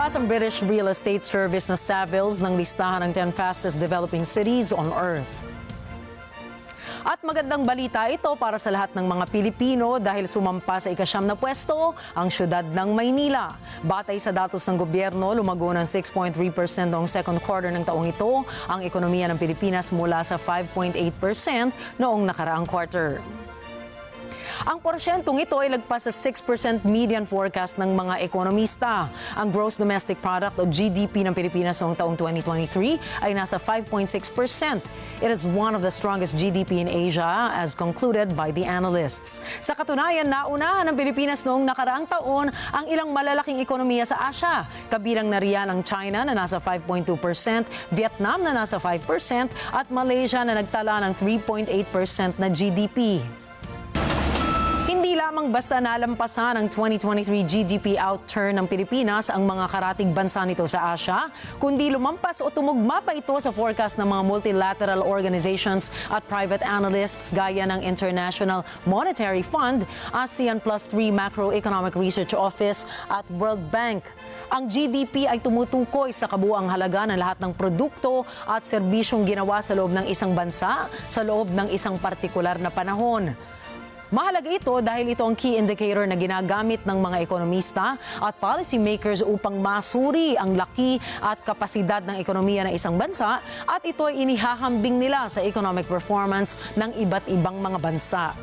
Lumabas ang British Real Estate Service na Savills ng listahan ng 10 fastest developing cities on Earth. At magandang balita ito para sa lahat ng mga Pilipino dahil sumampa sa ikasyam na pwesto ang syudad ng Maynila. Batay sa datos ng gobyerno, lumago ng 6.3% noong second quarter ng taong ito ang ekonomiya ng Pilipinas mula sa 5.8% noong nakaraang quarter. Ang porsyentong ito ay lagpas sa 6% median forecast ng mga ekonomista. Ang gross domestic product o GDP ng Pilipinas noong taong 2023 ay nasa 5.6%. It is one of the strongest GDP in Asia as concluded by the analysts. Sa katunayan, naunahan ng Pilipinas noong nakaraang taon ang ilang malalaking ekonomiya sa Asia. Kabilang na riyan ang China na nasa 5.2%, Vietnam na nasa 5% at Malaysia na nagtala ng 3.8% na GDP. Lamang basta nalampasan ang 2023 GDP outturn ng Pilipinas ang mga karatig bansa nito sa Asia, kundi lumampas o tumugma pa ito sa forecast ng mga multilateral organizations at private analysts gaya ng International Monetary Fund, ASEAN Plus 3 Macroeconomic Research Office at World Bank. Ang GDP ay tumutukoy sa kabuang halaga ng lahat ng produkto at serbisyong ginawa sa loob ng isang bansa sa loob ng isang partikular na panahon. Mahalaga ito dahil ito ang key indicator na ginagamit ng mga ekonomista at policymakers upang masuri ang laki at kapasidad ng ekonomiya ng isang bansa at ito ay inihahambing nila sa economic performance ng iba't ibang mga bansa.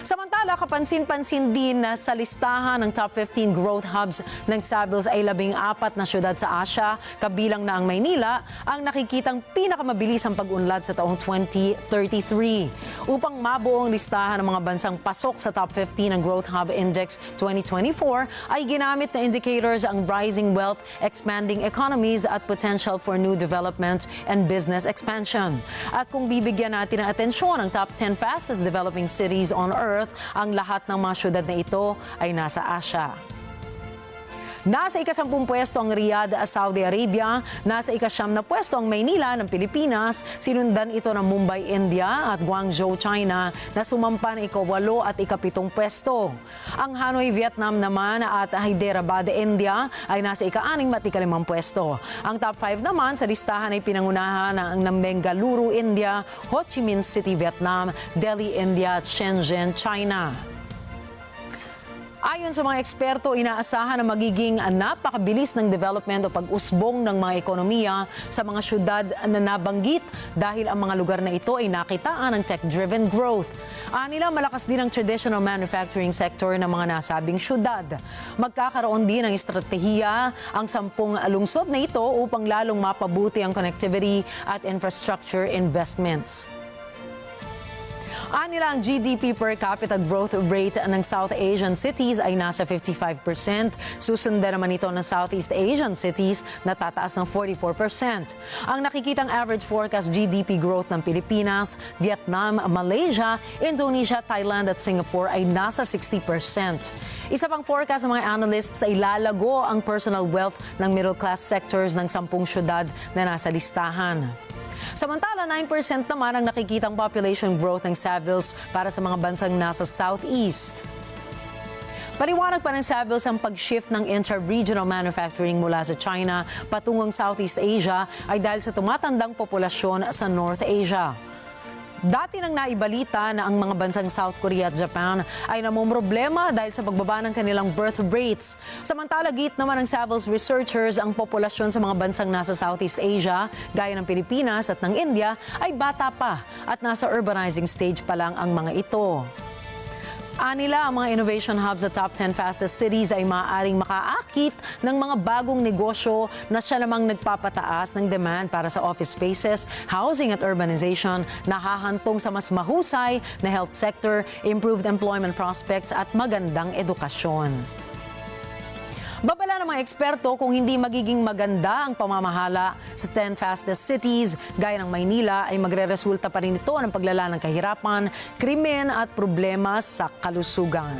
Samantala, kapansin-pansin din na sa listahan ng top 15 growth hubs ng Savills ay labing apat na syudad sa Asia, kabilang na ang Maynila, ang nakikitang pinakamabilis ang pag-unlad sa taong 2033. Upang mabuo ang listahan ng mga bansang pasok sa top 15 ng Growth Hub Index 2024, ay ginamit na indicators ang rising wealth, expanding economies at potential for new development and business expansion. At kung bibigyan natin ng atensyon ang top 10 fastest developing cities on Earth, ang lahat ng mga syudad na ito ay nasa Asia. Nasa ikasampung pwesto ang Riyadh, Saudi Arabia. Nasa ikasyam na pwesto ang Maynila ng Pilipinas. Sinundan ito ng Mumbai, India at Guangzhou, China na sumampa ng ikawalo at ikapitong pwesto. Ang Hanoi, Vietnam naman at Hyderabad, India ay nasa ika-anim at ikalimang pwesto. Ang top 5 naman sa listahan ay pinangunahan ng, ng Bengaluru, India, Ho Chi Minh City, Vietnam, Delhi, India at Shenzhen, China. Ayon sa mga eksperto, inaasahan na magiging napakabilis ng development o pag-usbong ng mga ekonomiya sa mga syudad na nabanggit dahil ang mga lugar na ito ay nakitaan ng tech-driven growth. Anila, malakas din ang traditional manufacturing sector ng mga nasabing syudad. Magkakaroon din ng estratehiya ang sampung lungsod na ito upang lalong mapabuti ang connectivity at infrastructure investments. Anila ang GDP per capita growth rate ng South Asian cities ay nasa 55%. Susundan naman ito ng Southeast Asian cities na tataas ng 44%. Ang nakikitang average forecast GDP growth ng Pilipinas, Vietnam, Malaysia, Indonesia, Thailand at Singapore ay nasa 60%. Isa pang forecast ng mga analysts ay lalago ang personal wealth ng middle class sectors ng sampung syudad na nasa listahan. Samantala, 9% naman ang nakikitang population growth ng Savills para sa mga bansang nasa Southeast. Paliwanag pa ng Savills ang pag-shift ng intra-regional manufacturing mula sa China patungong Southeast Asia ay dahil sa tumatandang populasyon sa North Asia. Dati nang naibalita na ang mga bansang South Korea at Japan ay namumroblema dahil sa pagbaba ng kanilang birth rates. Samantala, git naman ng Savills researchers ang populasyon sa mga bansang nasa Southeast Asia, gaya ng Pilipinas at ng India, ay bata pa at nasa urbanizing stage pa lang ang mga ito. Anila, ang mga innovation hubs sa top 10 fastest cities ay maaaring makaakit ng mga bagong negosyo na siya namang nagpapataas ng demand para sa office spaces, housing at urbanization na hahantong sa mas mahusay na health sector, improved employment prospects at magandang edukasyon. Babala ng mga eksperto kung hindi magiging maganda ang pamamahala sa 10 fastest cities gaya ng Maynila ay magre-resulta pa rin ito ng paglala ng kahirapan, krimen at problema sa kalusugan.